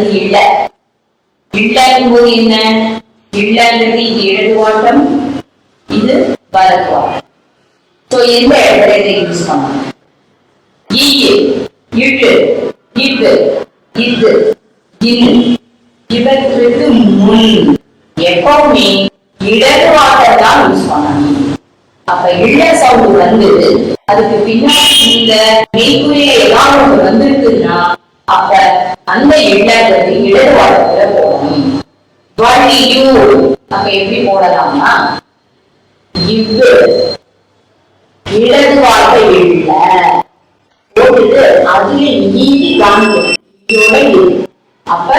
அல்லது இல்ல. இல்லைங்கும் போது என்ன? இல்லங்கிறது இது இடது ஓட்டம் இது வலது ஓட்டம் எந்த இடத்துல இதை யூஸ் பண்ணணும் ஈ இது இது. இவற்றுக்கு முன் எப்பவுமே இடது வாட்டம் தான் யூஸ் பண்ணணும். அப்ப இள்ள சவுண்ட் வந்து அதுக்கு பின்னாடி இந்த மெய்க்குரிய ஏதாவது வந்திருக்குன்னா அப்ப அந்த இல்லங்கிறது இடது வாழ்க்கையில போகணும் வள்ளியூ எப்படி போடலாம்னா இவ்வு இடது வார்த்தை இல்ல போட்டுட்டு அதுல நீதி காண்போம் அப்ப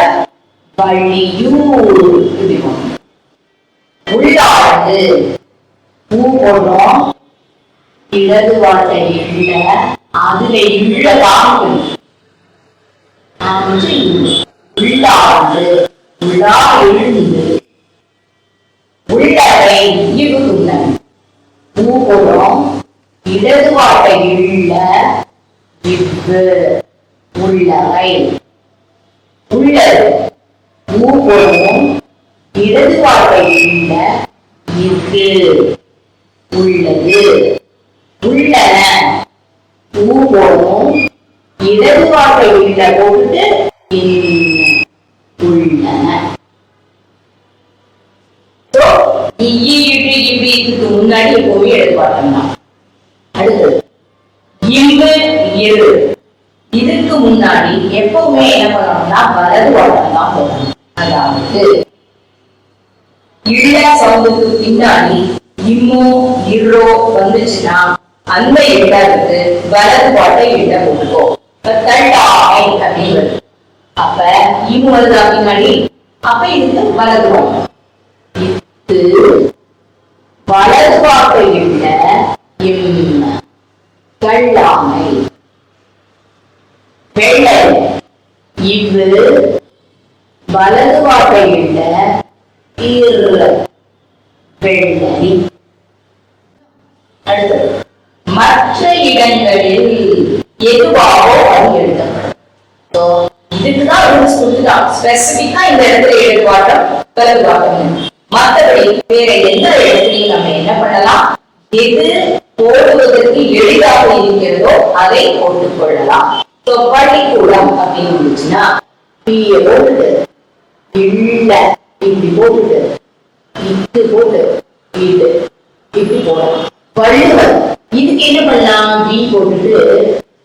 வள்ளியூர் உள்ளாடு பூ போடுறோம் இடது வார்த்தை இல்ல அதுல இல்லதான் உள்ளா எழுந்து உள்ளவை இழுத்துள்ளன பூ இடது வார்த்தை இல்ல இவ்வு உள்ளவை உள்ளது இடது உள்ளது உள்ளன பூ இடது வார்த்தை உள்ளன இதுக்கு முன்னாடி போய் எடுத்து பார்த்தோம்னா அடுத்தது இங்கு இரு இதுக்கு முன்னாடி எப்பவுமே என்ன பண்ணணும்னா வலது வாட்டம் தான் போடணும் அதாவது இள்ள சவுண்டுக்கு பின்னாடி இம்மோ இரோ வந்துச்சுன்னா அந்த இடத்துக்கு வலது பாட்டை இட போட்டுக்கோ இப்ப அப்படின்னு வருது. அப்ப இம்மு வருதா பின்னாடி அப்ப இதுக்கு வலது இது வலது பாட்டை இட இம் தள்ளாமை வெள்ளை. இவ்வு வலது பாட்டை இட இர் வெள்ளை. அடுத்தது. மற்ற இடங்களில் எதுவாகவோ அது சொல்லுதான் ஸ்பெசிபிக்கா இந்த இடத்துல எழுதுவாட்டம் கலந்துவாட்டம் மற்றபடி வேற எந்த இடத்துலையும் நம்ம என்ன பண்ணலாம்? எது போடுவதற்கு எளிதாக இருக்கிறதோ அதை போட்டுக் கொள்ளலாம் ஸோ பள்ளிக்கூடம் அப்படின்னு இருந்துச்சுன்னா பிஏ போட்டுட்டு இல்ல இப்படி போட்டுட்டு இது போட்டு இது இப்படி போடலாம் வள்ளுவர் இதுக்கு என்ன பண்ணலாம் பி போட்டுட்டு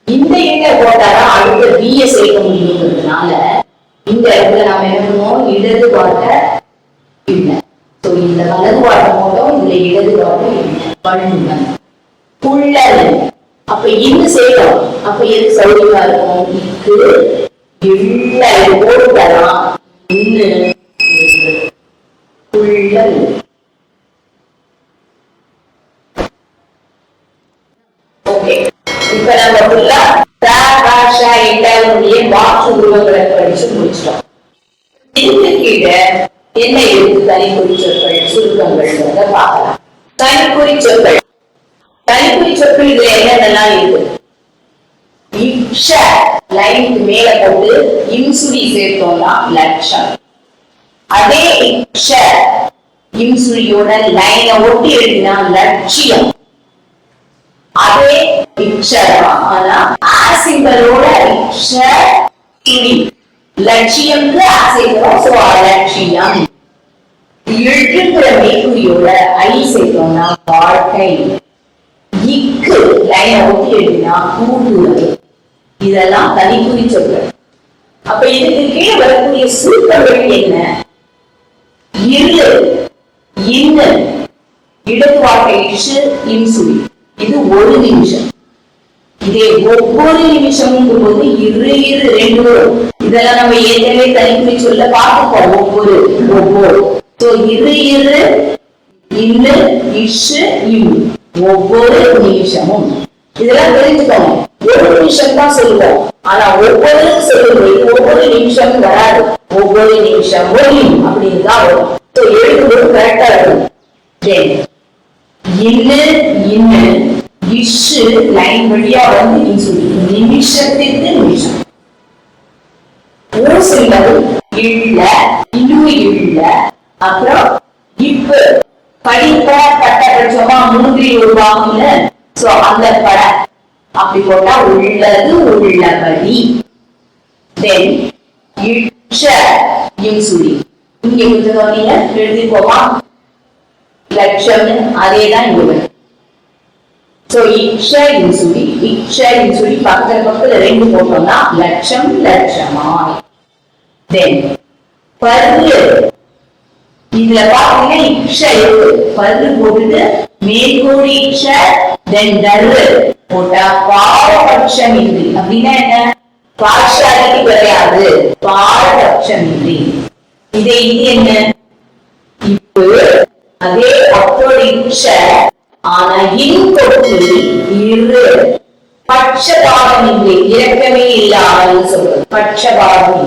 இந்த எண்ணை போட்டாதான் அடுத்த பிய சேர்க்க முடியுங்கிறதுனால இந்த இடத்துல நாம என்ன பண்ணுவோம் இடது பாட்ட இல்லை. சோ இந்த வலது பாட்டம் மூலம் இந்த இடது பாட்டம் இல்லை. வள்ளுவர் புள்ளல். அப்ப இன்னும் செய்யலாம் அப்ப எது சௌரியமா இருக்கும்? இக்கு இல்ல. போட்டுக்கலாம் இன்னும் புள்ளல் ஓகே இப்ப நம்ம ஃபுல்லா தா பாஷா இட்டாவுடைய மாற்று உருவங்களை படிச்சு முடிச்சிட்டோம் இதுக்கு கீழே என்ன இருக்கு? தனிக்குறி சொற்கள் சுருக்கங்கள் பார்க்கலாம். தனிக்குறி சொற்கள். தனிக்குறி சொற்கள் இதுல என்னென்னலாம் இருக்கு? இம்ஷ லைனுக்கு மேல போட்டு இம்சுடி சேர்த்தோம்னா லட்சம். அதே இம்ஷ இன்சுடியோட லைனை ஒட்டி எழுதினா லட்சியம். அதே இக்ஷரம் ஆனா ஆ சிம்பலோட இக்ஷ சுடி லட்சியம்க்கு ஆ சோ அலட்சியம் எழுதுகிற ஐ சேர்த்தோம்னா வாழ்க்கை இக்கு லைனை ஒட்டி எழுதினா கூடுதல் இதெல்லாம் தனிக்குறி சொற்கள் அப்ப இதுக்கு கீழே வரக்கூடிய சுருக்கங்கள் என்ன இரு இன்னு இடது வார்த்தை இது ஒரு நிமிஷம். இதே ஒவ்வொரு நிமிஷமும் போது இரு இரு ரெண்டு இதெல்லாம் நம்ம ஏற்கனவே தனிக்குறி சொல்ல பார்த்துப்போம் ஒவ்வொரு ஒவ்வொரு. சோ இரு இரு இன்னு இஷு இம். ஒவ்வொரு நிமிஷமும். இதெல்லாம் தெரிஞ்சுக்கோங்க. ஒரு நிமிஷம் தான் சொல்லுவோம். ஆனா ஒவ்வொரு சொல்லும்போது ஒவ்வொரு நிமிஷம் வராது. ஒவ்வொரு நிமிஷம் ஒலி அப்படின்னு தான் வரும். எழுதும்போது கரெக்டா இருக்கும். இன்னு இன்னு. இஷு லைன் வழியா வந்து சொல்லி. நிமிஷத்திற்கு நிமிஷம். ஒரு சிலது இல்ல இன்னும் இல்ல. அப்புறம் இப்ப படிப்ப பட்ட படிச்சோமா முந்திரி உருவாகும்ல சோ அந்த பட. அப்படி போட்டா உள்ளது உள்ளபடி. தென் இட்ச இன்சுலி இங்க கொஞ்சம் கவனிங்க போவா லட்சம் அதேதான் இங்க ஸோ சோ சொல்லி இன்சுலி இக்ஷ இன்சுலி பக்கத்துல பக்கத்துல ரெண்டு போட்டோம்னா லட்சம் லட்சமாய் தென் பல்லு இதுல பாத்தீங்கன்னா இக்ஷ இருக்கு பல்லு போட்டுட்டு மேற்கோடி இக்ஷ தென் டர்ரு போட்டா பாரபட்சம் இல்லை அப்படின்னா என்ன பார்ஷாலிட்டி கிடையாது பாரபட்சம் இல்லை இதை இது என்ன இப்போ அதே அப்போட இக்ஷ ஆனா இன் இரு பட்சபாதம் இல்லை இரக்கமே இல்லாமல் சொல்றது. பட்சபாதம்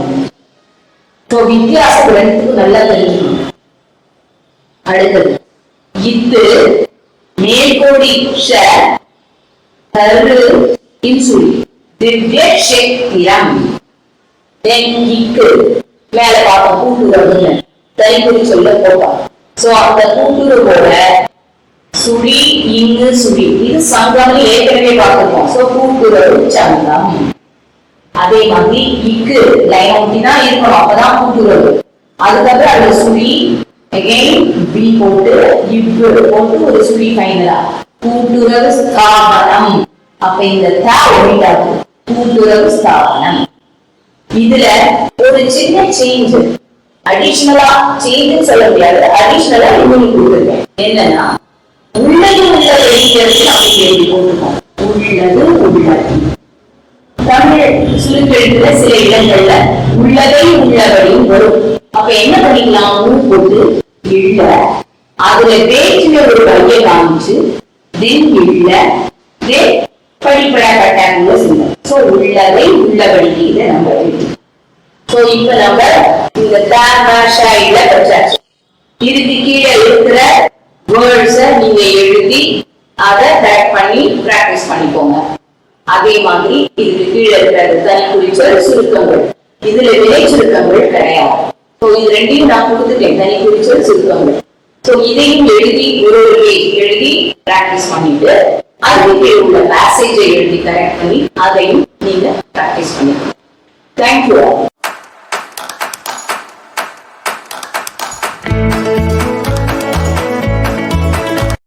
இப்போ வித்தியாசம் ரெண்டுக்கும் நல்லா அடுத்தது இத்து மேற்கோடி கரு இன்சுலி திவ்ய சக்திரம் இக்கு மேல பார்க்க கூட்டுறவுன்னு தைக்குறி சொல்ல போவான் சோ அந்த கூட்டுறவோட சுழி இங்கு சுழி இது சங்கம்னு ஏற்கனவே பார்த்திருக்கோம் சோ கூட்டுறவு சங்கம். அதே மாதிரி இக்கு லைன் ஒட்டினா இருக்கணும். அப்பதான் கூட்டுறவு. அதுக்கப்புறம் அது சுழி அகைன் பி போட்டு இவ்வு போட்டு ஒரு சுழி ஃபைனலா கூட்டுறவு ஸ்தாபனம். அப்ப இந்த த கூட்டுறவு ஸ்தாபனம். இதுல ஒரு சின்ன சேஞ்ச் அடிஷனலா சேஞ்ச் சொல்ல முடியாது. அடிஷனலா இன்னொன்னு கொடுத்துருக்கேன். என்னன்னா உள்ளது உள்ள வெளியிலிருந்து அப்படி கேள்வி போட்டுருக்கோம் உள்ளது உள்ளது தமிழ் சுருக்கெழுத்துல சில இடங்கள்ல உள்ளதை உள்ளபடியும் வரும் அப்ப என்ன பண்ணிக்கலாம் போட்டு இல்ல அதுல பேச்சுல ஒரு வழியை காமிச்சு தின் இல்ல படிப்படா கட்டாங்க சொல்லுங்க சோ உள்ளதை உள்ளபடி இதை நம்ம சோ இப்ப நம்ம இந்த தாஷாயில படிச்சாச்சு இதுக்கு கீழே இருக்கிற வேர்ட்ஸ நீங்க அதை பேக் பண்ணி பிராக்டிஸ் பண்ணிக்கோங்க. அதே மாதிரி இதுக்கு கீழே இருக்கிறது தனி குறிச்சல் சுருக்கங்கள் இதுல விலை சுருக்கங்கள் கிடையாது. இது ரெண்டையும் நான் கொடுத்துட்டேன். தனி குறிச்சல் சுருக்கங்கள் சோ இதையும் எழுதி ஒரு ஒரு எழுதி பிராக்டிஸ் பண்ணிட்டு அதுக்கு உள்ள பேசேஜை எழுதி கரெக்ட் பண்ணி அதையும் நீங்க பிராக்டிஸ் பண்ணிக்கணும் தேங்க்யூ